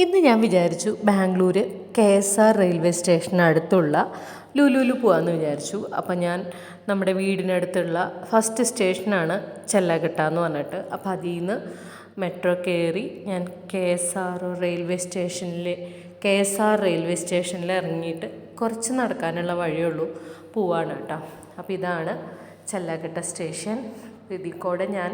ഇന്ന് ഞാൻ വിചാരിച്ചു Bangalore K S R railway സ്റ്റേഷനടുത്തുള്ള ലുലുലു പോകാമെന്ന് വിചാരിച്ചു. അപ്പം ഞാൻ നമ്മുടെ വീടിനടുത്തുള്ള ഫസ്റ്റ് സ്റ്റേഷനാണ് ചെല്ലാകെട്ട എന്ന് പറഞ്ഞിട്ട്. അപ്പോൾ അതിൽ നിന്ന് മെട്രോ കയറി ഞാൻ കെ എസ് ആർ റെയിൽവേ സ്റ്റേഷനിൽ കെ എസ് ആർ റെയിൽവേ സ്റ്റേഷനിൽ ഇറങ്ങിയിട്ട് കുറച്ച് നടക്കാനുള്ള വഴിയുള്ളൂ പോവാണ് കേട്ടോ. അപ്പോൾ ഇതാണ് ചെല്ലാകെട്ട സ്റ്റേഷൻ. ഇതിൽ കൂടെ ഞാൻ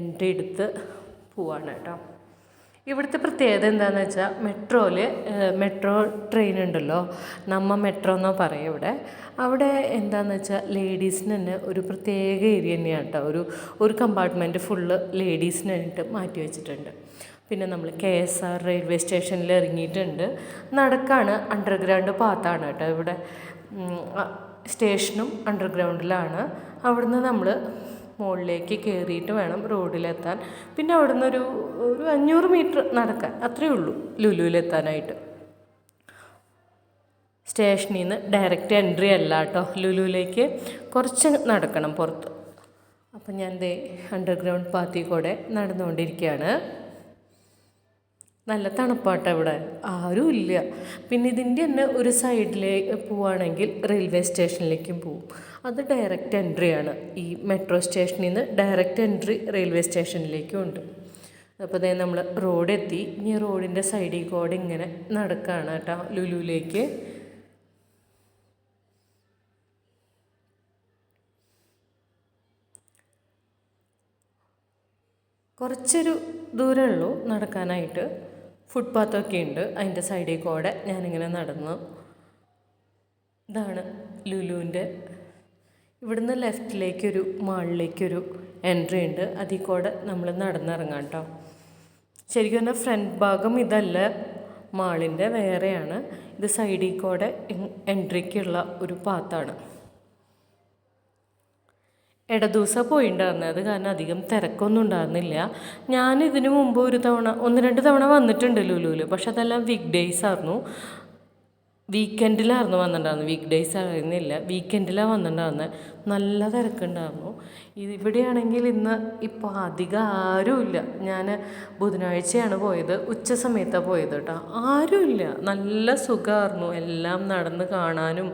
എൻട്രി എടുത്ത് പോവാണ് കേട്ടോ. ഇവിടുത്തെ പ്രത്യേകത എന്താണെന്ന് വെച്ചാൽ മെട്രോയിൽ മെട്രോ ട്രെയിൻ ഉണ്ടല്ലോ നമ്മ മെട്രോ എന്നോ പറയും ഇവിടെ. അവിടെ എന്താണെന്ന് വെച്ചാൽ ലേഡീസിന് തന്നെ ഒരു പ്രത്യേക ഏരിയ തന്നെയാണ് കേട്ടോ. ഒരു ഒരു കമ്പാർട്ട്മെന്റ് ഫുള്ള് ലേഡീസിനായിട്ട് മാറ്റി വെച്ചിട്ടുണ്ട്. പിന്നെ നമ്മൾ കെ എസ് ആർ റെയിൽവേ സ്റ്റേഷനിൽ ഇറങ്ങിയിട്ടുണ്ട്. നടക്കാണ് അണ്ടർഗ്രൗണ്ട് പാത്താണ് കേട്ടോ ഇവിടെ. സ്റ്റേഷനും അണ്ടർഗ്രൗണ്ടിലാണ്. അവിടുന്ന് നമ്മൾ മുകളിലേക്ക് കയറിയിട്ട് വേണം റോഡിലെത്താൻ. പിന്നെ അവിടുന്ന് ഒരു ഒരു അഞ്ഞൂറ് മീറ്റർ നടക്കാൻ. അത്രയേ ഉള്ളൂ ലുലുവിലെത്താനായിട്ട്. സ്റ്റേഷനിൽ നിന്ന് ഡയറക്റ്റ് എൻട്രി അല്ല കേട്ടോ ലുലുവിലേക്ക്. കുറച്ച് നടക്കണം പുറത്ത്. അപ്പം ഞാൻ ദേ അണ്ടർഗ്രൗണ്ട് പാത്തിൽ കൂടെ നടന്നുകൊണ്ടിരിക്കുകയാണ്. നല്ല തണുപ്പാട്ടോ ഇവിടെ. ആരും ഇല്ല. പിന്നെ ഇതിന്റെ തന്നെ ഒരു സൈഡിലേക്ക് പോവുകയാണെങ്കിൽ റെയിൽവേ സ്റ്റേഷനിലേക്കും പോവും. അത് ഡയറക്റ്റ് എൻട്രി ആണ്. ഈ മെട്രോ സ്റ്റേഷനിൽ നിന്ന് ഡയറക്റ്റ് എൻട്രി റെയിൽവേ സ്റ്റേഷനിലേക്കും ഉണ്ട്. അപ്പോൾ അതായത് നമ്മൾ റോഡ് എത്തി ഇനി റോഡിന്റെ സൈഡിൽ കൂടെ ഇങ്ങനെ നടക്കുകയാണ് കേട്ടോ ലുലുവിലേക്ക്. കുറച്ചൊരു ദൂരമുള്ളൂ നടക്കാനായിട്ട്. ഫുട്പാത്തൊക്കെ ഉണ്ട്. അതിന്റെ സൈഡിൽ കൂടെ ഞാനിങ്ങനെ നടന്നു. ഇതാണ് ലുലുവിന്റെ ഇവിടുന്ന് ലെഫ്റ്റിലേക്കൊരു മാളിലേക്കൊരു എൻട്രി ഉണ്ട്. അതിൽ കൂടെ നമ്മൾ നടന്നിറങ്ങാം കേട്ടോ. ശരിക്കും പറഞ്ഞാൽ ഫ്രണ്ട് ഭാഗം ഇതല്ല മാളിന്റെ വേറെയാണ്. ഇത് സൈഡിൽ കൂടെ എൻട്രിക്കുള്ള ഒരു പാത്താണ്. ഇടദിവസം പോയിണ്ടായിരുന്നു അത് കാരണം അധികം തിരക്കൊന്നും ഉണ്ടായിരുന്നില്ല. ഞാൻ ഇതിനു മുമ്പ് ഒരു തവണ ഒന്ന് രണ്ട് തവണ വന്നിട്ടുണ്ട് ലുലുവിൽ പക്ഷെ അതെല്ലാം വീക്ക് ഡേയ്സ് ആയിരുന്നു. വീക്കെൻഡിലായിരുന്നു വന്നിട്ടുണ്ടായിരുന്നത്. വീക്ക് ഡേയ്സ് ആയിരുന്നില്ല. വീക്കെൻഡിലാണ് വന്നിട്ടുണ്ടായിരുന്നത്. നല്ല തിരക്കുണ്ടായിരുന്നു. ഇവിടെയാണെങ്കിൽ ഇന്ന് ഇപ്പോൾ അധികം ആരുമില്ല. ഞാൻ ബുധനാഴ്ചയാണ് പോയത്. ഉച്ച സമയത്താണ് പോയത് കേട്ടോ. ആരുമില്ല. നല്ല സുഖമായിരുന്നു എല്ലാം നടന്ന് കാണാനും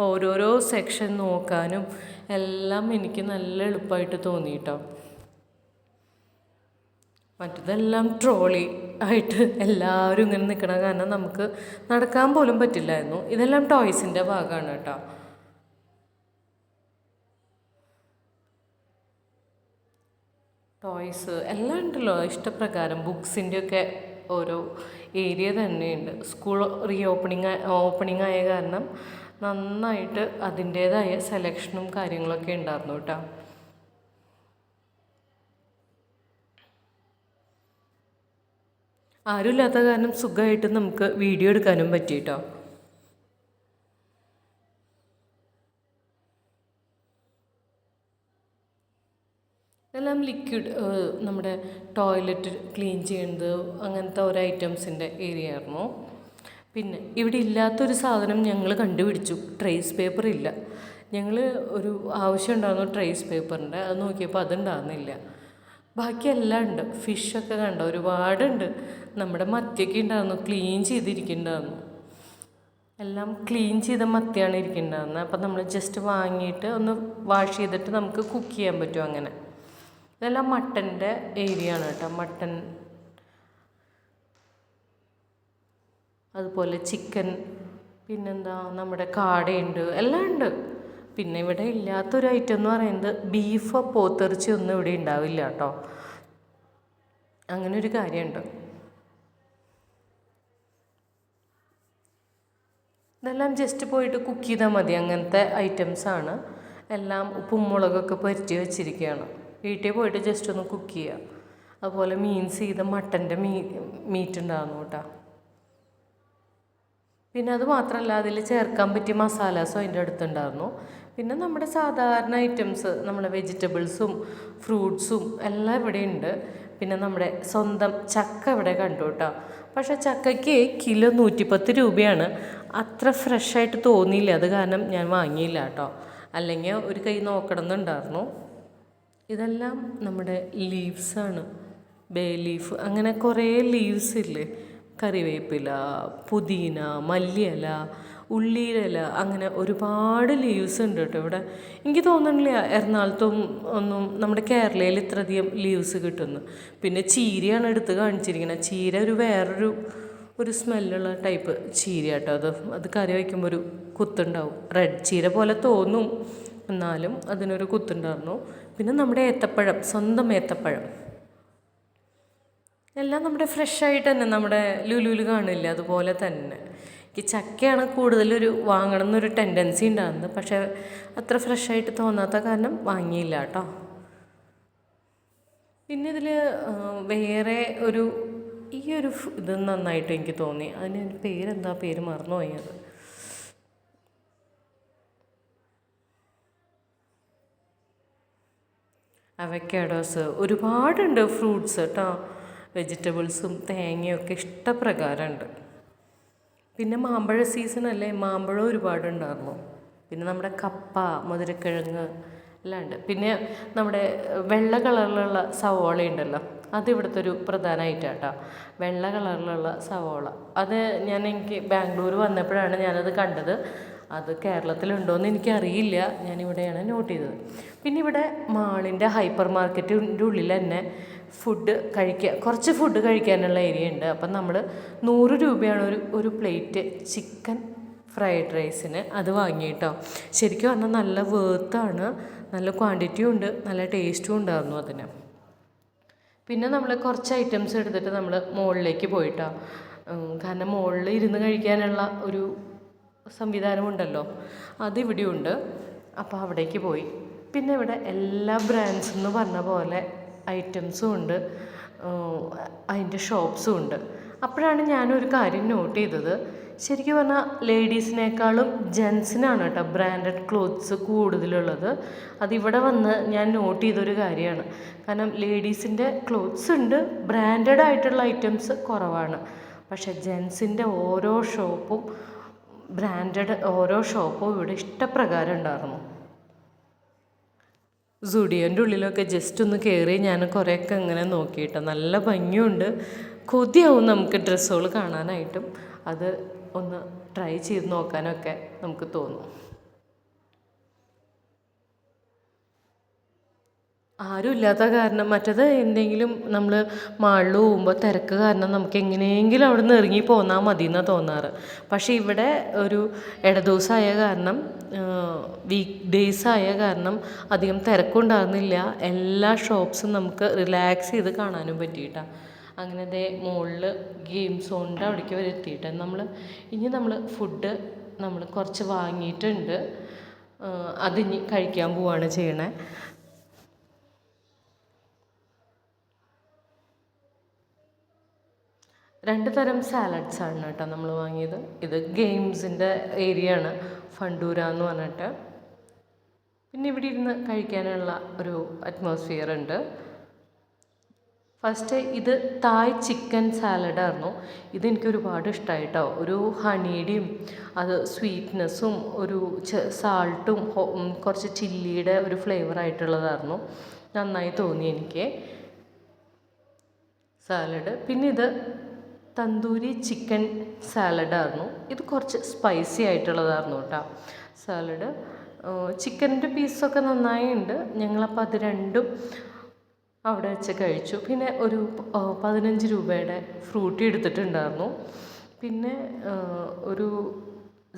ഓരോരോ സെക്ഷൻ നോക്കാനും എല്ലാം എനിക്ക് നല്ല എളുപ്പമായിട്ട് തോന്നി കേട്ടോ മറ്റതെല്ലാം ട്രോളി ആയിട്ട് എല്ലാവരും ഇങ്ങനെ നിൽക്കണ കാരണം നമുക്ക് നടക്കാൻ പോലും പറ്റില്ലായിരുന്നു. ഇതെല്ലാം ടോയ്സിന്റെ ഭാഗമാണ് കേട്ടോ. ടോയ്സ് എല്ലാം ഉണ്ടല്ലോ. ഇഷ്ടപ്രകാരം ബുക്സിന്റെയൊക്കെ ഓരോ ഏരിയ തന്നെയുണ്ട്. സ്കൂൾ റീ ഓപ്പണിങ് ഓപ്പണിംഗ് ആയ കാരണം നന്നായിട്ട് അതിന്റേതായ സെലക്ഷനും കാര്യങ്ങളൊക്കെ ഉണ്ടായിരുന്നു കേട്ടോ. ആരുമില്ലാത്ത കാരണം സുഖമായിട്ട് നമുക്ക് വീഡിയോ എടുക്കാനും പറ്റി കേട്ടോ. എല്ലാം ലിക്വിഡ് നമ്മുടെ ടോയ്ലറ്റ് ക്ലീൻ ചെയ്യുന്നത് അങ്ങനത്തെ ഓരോ ഐറ്റംസിന്റെ ഏരിയ ആയിരുന്നു. പിന്നെ ഇവിടെ ഇല്ലാത്തൊരു സാധനം ഞങ്ങൾ കണ്ടുപിടിച്ചു. ട്രേസ് പേപ്പർ ഇല്ല. ഞങ്ങൾ ഒരു ആവശ്യം ഉണ്ടായിരുന്നു ട്രേസ് പേപ്പറിന്റെ അത് നോക്കിയപ്പോൾ അതുണ്ടാകുന്നില്ല ബാക്കിയെല്ലാം ഉണ്ട്. ഫിഷൊക്കെ കണ്ട? ഒരുപാടുണ്ട്. നമ്മുടെ മത്തിയൊക്കെ ഉണ്ടായിരുന്നു. ക്ലീൻ ചെയ്തിരിക്കുന്നുണ്ടായിരുന്നു. എല്ലാം ക്ലീൻ ചെയ്ത മത്തിയാണ് ഇരിക്കുന്നുണ്ടായിരുന്നത്. അപ്പം നമ്മൾ ജസ്റ്റ് വാങ്ങിയിട്ട് ഒന്ന് വാഷ് ചെയ്തിട്ട് നമുക്ക് കുക്ക് ചെയ്യാൻ പറ്റും അങ്ങനെ. ഇതെല്ലാം മട്ടന്റെ ഏരിയ ആണ് കേട്ടോ. മട്ടൻ അതുപോലെ ചിക്കൻ പിന്നെന്താ നമ്മുടെ കാടയുണ്ട് എല്ലാം ഉണ്ട്. പിന്നെ ഇവിടെ ഇല്ലാത്തൊരു ഐറ്റം എന്ന് പറയുന്നത് ബീഫോ ഒന്നും ഇവിടെ ഉണ്ടാവില്ല കേട്ടോ. അങ്ങനെ ഒരു കാര്യമുണ്ട്. ഇതെല്ലാം ജസ്റ്റ് പോയിട്ട് കുക്ക് ചെയ്താൽ മതി. അങ്ങനത്തെ ഐറ്റംസാണ് എല്ലാം ഉപ്പും മുളകൊക്കെ പരിറ്റി വെച്ചിരിക്കുകയാണ്. വീട്ടിൽ പോയിട്ട് ജസ്റ്റ് ഒന്ന് കുക്ക് ചെയ്യുക. അതുപോലെ മീൻസ് ചെയ്ത മട്ടന്റെ മീ മീറ്റ് ഉണ്ടാകുന്നു കേട്ടോ. പിന്നെ അത് മാത്രമല്ല അതിൽ ചേർക്കാൻ പറ്റിയ മസാലാസും അതിന്റെ അടുത്തുണ്ടായിരുന്നു. പിന്നെ നമ്മുടെ സാധാരണ ഐറ്റംസ് നമ്മുടെ വെജിറ്റബിൾസും ഫ്രൂട്ട്സും എല്ലാം ഇവിടെ ഉണ്ട്. പിന്നെ നമ്മുടെ സ്വന്തം ചക്ക ഇവിടെ കണ്ടു കേട്ടോ. പക്ഷേ ചക്കയ്ക്ക് കിലോ നൂറ്റിപ്പത്ത് രൂപയാണ്. അത്ര ഫ്രഷായിട്ട് തോന്നിയില്ല. അത് കാരണം ഞാൻ വാങ്ങിയില്ല കേട്ടോ. അല്ലെങ്കിൽ ഒരു കൈ നോക്കണം എന്നുണ്ടായിരുന്നു. ഇതെല്ലാം നമ്മുടെ ലീവ്സാണ് ബേ ലീഫ് അങ്ങനെ കുറേ ലീവ്സ് ഇല്ലേ? കറിവേപ്പില പുതിന മല്ലിയില ഉള്ളിയില അങ്ങനെ ഒരുപാട് ലീവ്സ് ഉണ്ട് കേട്ടോ ഇവിടെ. എനിക്ക് തോന്നണില്ല എറണാകുളത്തും ഒന്നും നമ്മുടെ കേരളയിൽ ഇത്രയധികം ലീവ്സ് കിട്ടുന്നു. പിന്നെ ചീരയാണ് എടുത്ത് കാണിച്ചിരിക്കുന്നത്. ചീര ഒരു വേറൊരു ഒരു സ്മെല്ലുള്ള ടൈപ്പ് ചീര കേട്ടോ അത്. അത് കറി വയ്ക്കുമ്പോൾ ഒരു കുത്തുണ്ടാവും. റെഡ് ചീര പോലെ തോന്നും. എന്നാലും അതിനൊരു കുത്തുണ്ടായിരുന്നു. പിന്നെ നമ്മുടെ ഏത്തപ്പഴം സ്വന്തം ഏത്തപ്പഴം. എല്ലാം നമ്മുടെ ഫ്രഷായിട്ട് തന്നെ നമ്മുടെ ലുലുവിൽ കാണില്ല? അതുപോലെ തന്നെ. എനിക്ക് ചക്കയാണ് കൂടുതലൊരു വാങ്ങണം എന്നൊരു ടെൻഡൻസി ഉണ്ടാകുന്നത് പക്ഷേ അത്ര ഫ്രഷായിട്ട് തോന്നാത്ത കാരണം വാങ്ങിയില്ല കേട്ടോ. പിന്നെ ഇതിൽ വേറെ ഒരു ഈ ഒരു ഇത് നന്നായിട്ട് എനിക്ക് തോന്നി. അതിന് പേരെന്താ? പേര് മറന്നുപോയി അത്. അവക്കാഡോസ്. ഒരുപാടുണ്ട് ഫ്രൂട്ട്സ് കേട്ടോ. വെജിറ്റബിൾസും തേങ്ങയും ഒക്കെ ഇഷ്ടപ്രകാരമുണ്ട്. പിന്നെ മാമ്പഴ സീസൺ അല്ലേ? മാമ്പഴം ഒരുപാടുണ്ടായിരുന്നു പിന്നെ നമ്മുടെ കപ്പ മുതിരക്കിഴങ്ങ് എല്ലാം ഉണ്ട്. പിന്നെ നമ്മുടെ വെള്ള കളറിലുള്ള സവോള ഉണ്ടല്ലോ അത് ഇവിടുത്തെ ഒരു പ്രധാന ഐറ്റാട്ടോ വെള്ള കളറിലുള്ള സവോള. അത് ഞാൻ എനിക്ക് ബാംഗ്ലൂർ വന്നപ്പോഴാണ് ഞാനത് കണ്ടത്. അത് കേരളത്തിലുണ്ടോയെന്ന് എനിക്കറിയില്ല. ഞാനിവിടെയാണ് നോട്ട് ചെയ്തത്. പിന്നെ ഇവിടെ മാളിന്റെ ഹൈപ്പർ മാർക്കറ്റിന്റെ ഉള്ളിൽ തന്നെ ഫുഡ് കഴിക്കുക കുറച്ച് ഫുഡ് കഴിക്കാനുള്ള ഏരിയ ഉണ്ട്. അപ്പം നമ്മൾ നൂറ് രൂപയാണ് ഒരു ഒരു പ്ലേറ്റ് ചിക്കൻ ഫ്രൈഡ് റൈസിന് അത് വാങ്ങി വാങ്ങിയിട്ടോ. ശരിക്കും പറഞ്ഞാൽ നല്ല വേർത്താണ് നല്ല ക്വാണ്ടിറ്റിയും ഉണ്ട്. നല്ല ടേസ്റ്റും ഉണ്ടായിരുന്നു അതിന്. പിന്നെ നമ്മൾ കുറച്ച് ഐറ്റംസ് എടുത്തിട്ട് നമ്മൾ മുകളിലേക്ക് പോയിട്ടോ. കാരണം മുകളിൽ ഇരുന്ന് കഴിക്കാനുള്ള ഒരു സംവിധാനമുണ്ടല്ലോ അതിവിടെയുണ്ട് അപ്പോൾ അവിടേക്ക് പോയി. പിന്നെ ഇവിടെ എല്ലാ ബ്രാൻഡ്സ് എന്ന് പറഞ്ഞ പോലെ ഐറ്റംസും ഉണ്ട്. അതിന്റെ ഷോപ്സും ഉണ്ട്. അപ്പോഴാണ് ഞാനൊരു കാര്യം നോട്ട് ചെയ്തത്. ശരിക്കും പറഞ്ഞാൽ ലേഡീസിനേക്കാളും ജെൻസിനാണ് കേട്ടോ ബ്രാൻഡഡ് ക്ലോത്ത്സ് കൂടുതലുള്ളത്. അതിവിടെ വന്ന് ഞാൻ നോട്ട് ചെയ്തൊരു കാര്യമാണ്. കാരണം ലേഡീസിന്റെ ക്ലോത്ത്സ് ഉണ്ട് ബ്രാൻഡഡ് ആയിട്ടുള്ള ഐറ്റംസ് കുറവാണ്. പക്ഷേ ജെൻസിന്റെ ഓരോ ഷോപ്പും ബ്രാൻഡഡ് ഓരോ ഷോപ്പും ഇവിടെ ഇഷ്ടപ്രകാരം ഉണ്ടായിരുന്നു. സുഡിയോന്റെ ഉള്ളിലൊക്കെ ജസ്റ്റ് ഒന്ന് കയറി ഞാൻ കുറേയൊക്കെ ഇങ്ങനെ നോക്കിയിട്ട്. നല്ല ഭംഗിയുണ്ട്. കൊതിയാവും നമുക്ക് ഡ്രസ്സുകൾ കാണാനായിട്ടും. അത് ഒന്ന് ട്രൈ ചെയ്ത് നോക്കാനൊക്കെ നമുക്ക് തോന്നും. ആരും ഇല്ലാത്ത കാരണം മറ്റേത് എന്തെങ്കിലും നമ്മൾ മാളിൽ പോകുമ്പോൾ തിരക്ക് കാരണം നമുക്ക് എങ്ങനെയെങ്കിലും അവിടെ നിന്ന് ഇറങ്ങി പോന്നാൽ മതി എന്നാണ് തോന്നാറ്. പക്ഷേ ഇവിടെ ഒരു ഇടദിവസമായ കാരണം വീക്ക് ഡേയ്സ് ആയ കാരണം അധികം തിരക്കുണ്ടാകുന്നില്ല. എല്ലാ ഷോപ്സും നമുക്ക് റിലാക്സ് ചെയ്ത് കാണാനും പറ്റിയിട്ടാണ് അങ്ങനെ ദേ മുകളിൽ ഗെയിം സോണിന്റെ അവിടേക്ക് വരെ എത്തിയിട്ട്. നമ്മൾ ഇനി നമ്മൾ ഫുഡ് നമ്മൾ കുറച്ച് വാങ്ങിയിട്ടുണ്ട്. അതിനി കഴിക്കാൻ പോവാണ് ചെയ്യണേ. രണ്ട് തരം സാലഡ്സ് ആണ് കേട്ടോ നമ്മൾ വാങ്ങിയത്. ഇത് ഗെയിംസിന്റെ ഏരിയ ആണ് ഫണ്ടൂര എന്ന് പറഞ്ഞിട്ട്. പിന്നെ ഇവിടെ ഇരുന്ന് കഴിക്കാനുള്ള ഒരു അറ്റ്മോസ്ഫിയർ ഉണ്ട്. ഫസ്റ്റ് ഇത് തായ് ചിക്കൻ സാലഡായിരുന്നു ഇതെനിക്ക് ഒരുപാട് ഇഷ്ടമായി കേട്ടോ ഒരു ഹണിയുടെയും അത് സ്വീറ്റ്നെസ്സും ഒരു സാൾട്ടും കുറച്ച് ചില്ലിയുടെ ഒരു ഫ്ലേവർ ആയിട്ടുള്ളതായിരുന്നു. നന്നായി തോന്നി എനിക്ക്. സാലഡ് പിന്നെ ഇത് തന്തൂരി ചിക്കൻ സാലഡായിരുന്നു ഇത് കുറച്ച് സ്പൈസി ആയിട്ടുള്ളതായിരുന്നു കേട്ടോ. സാലഡ്. ചിക്കന്റെ പീസൊക്കെ നന്നായി ഉണ്ട് ഞങ്ങളപ്പോൾ അത് രണ്ടും അവിടെ വെച്ച് കഴിച്ചു. പിന്നെ ഒരു പതിനഞ്ച് രൂപയുടെ ഫ്രൂട്ടി എടുത്തിട്ടുണ്ടായിരുന്നു. പിന്നെ ഒരു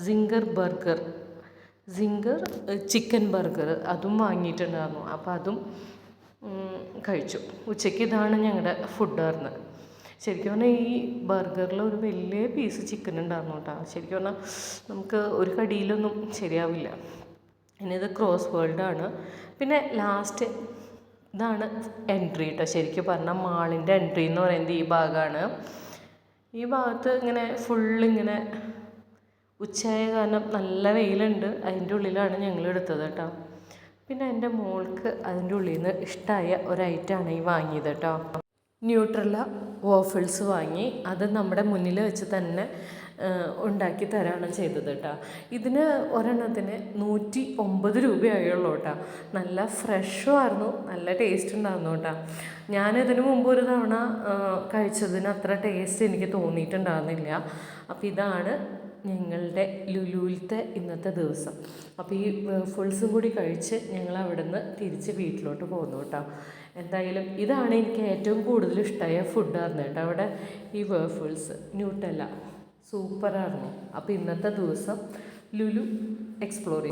zinger burger zinger chicken burger അതും വാങ്ങിയിട്ടുണ്ടായിരുന്നു. അപ്പോൾ അതും കഴിച്ചു. ഉച്ചയ്ക്ക് ഇതാണ് ഞങ്ങളുടെ ഫുഡ് ഫുഡായിരുന്നു ശരിക്കും പറഞ്ഞാൽ ഈ ബർഗറിൽ ഒരു വലിയ പീസ് ചിക്കൻ ഉണ്ടായിരുന്നു കേട്ടോ. ശരിക്കും പറഞ്ഞാൽ നമുക്ക് ഒരു കടിയിലൊന്നും ശരിയാവില്ല. ഇനി ഇത് ക്രോസ് വേൾഡാണ് പിന്നെ ലാസ്റ്റ് ഇതാണ് എൻട്രി കേട്ടോ ശരിക്കും പറഞ്ഞാൽ മാളിന്റെ എൻട്രി എന്ന് പറയുന്നത് ഈ ഭാഗമാണ് ഈ ഭാഗത്ത് ഇങ്ങനെ ഫുള്ളിങ്ങനെ ഉച്ചയായ കാരണം നല്ല വെയിലുണ്ട്. അതിന്റെ ഉള്ളിലാണ് ഞങ്ങൾ എടുത്തത് കേട്ടോ. പിന്നെ എന്റെ മോൾക്ക് അതിന്റെ ഉള്ളിൽ നിന്ന് ഇഷ്ടമായ ഒരു ഐറ്റമാണ് ഈ വാങ്ങിയത് കേട്ടോ. ന്യൂട്രല്ല വോഫിൾസ് വാങ്ങി അത് നമ്മുടെ മുന്നിൽ വെച്ച് തന്നെ ഉണ്ടാക്കി തരാണ് ചെയ്തത് കേട്ടോ. ഇതിന് ഒരെണ്ണത്തിന് നൂറ്റി ഒമ്പത് രൂപയായുള്ളൂ കേട്ടോ. നല്ല ഫ്രഷും ആയിരുന്നു നല്ല ടേസ്റ്റ് ഉണ്ടായിരുന്നു കേട്ടോ. ഞാനിതിന് മുമ്പ് ഒരു തവണ കഴിച്ചതിന് അത്ര ടേസ്റ്റ് എനിക്ക് തോന്നിയിട്ടുണ്ടായിരുന്നില്ല. അപ്പോൾ ഇതാണ് ഞങ്ങളുടെ ലുലുവിലത്തെ ഇന്നത്തെ ദിവസം. അപ്പോൾ ഈ ഫുൾസും കൂടി കഴിച്ച് ഞങ്ങൾ അവിടെ നിന്ന് തിരിച്ച് വീട്ടിലോട്ട് പോകുന്നു കേട്ടോ. എന്തായാലും ഇതാണ് എനിക്ക് ഏറ്റവും കൂടുതൽ ഇഷ്ടമായ ഫുഡായിരുന്നു കേട്ടോ. അവിടെ ഈ വേഫിൾസ് ന്യൂട്ടല്ല സൂപ്പറായിരുന്നു അപ്പോൾ ഇന്നത്തെ ദിവസം ലുലു എക്സ്പ്ലോർ ചെയ്തു.